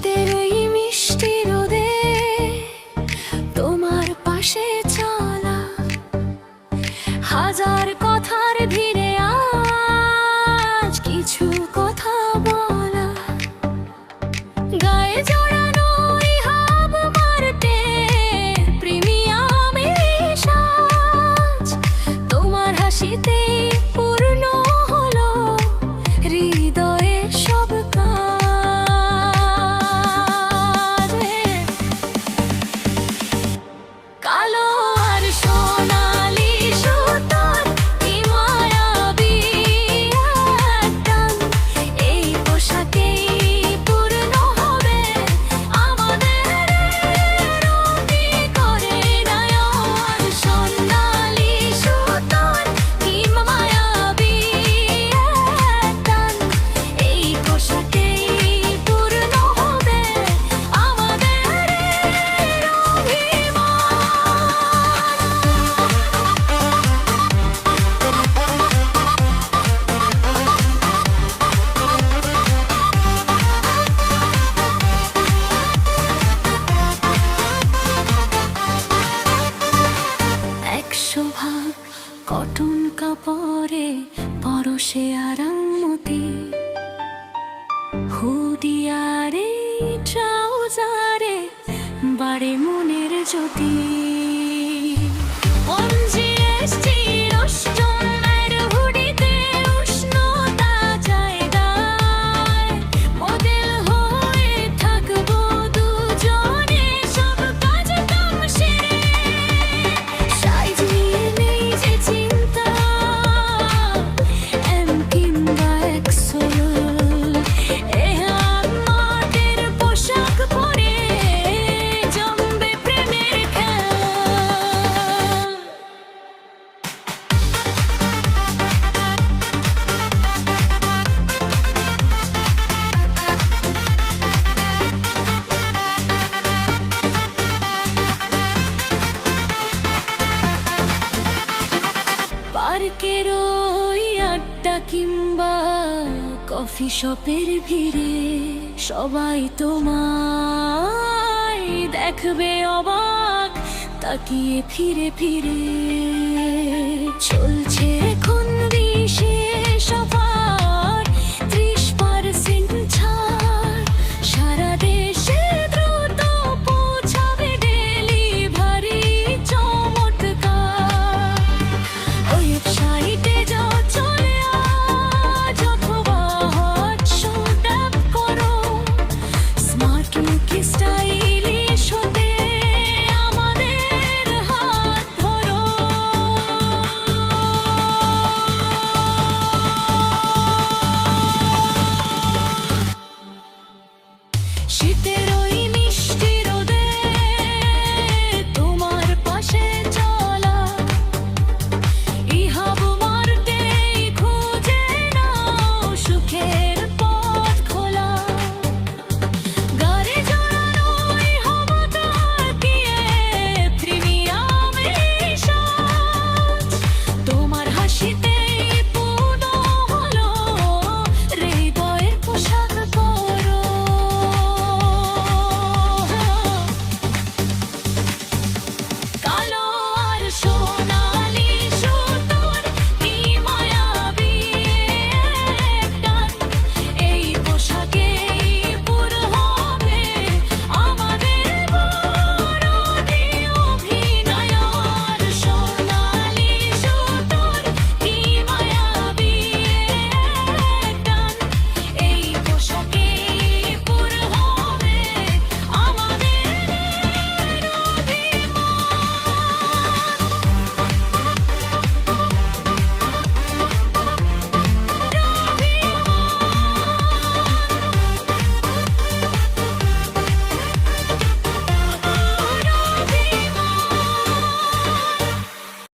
てる বসে আরামতে। হুদিয়ারে ট্রাউজারে বাড়ে মনের জ্যোতি। কফি শপের ভিড়ে সবাই তোমায় দেখবে অবাক তাকিয়ে ফিরে ফিরে চলছে してる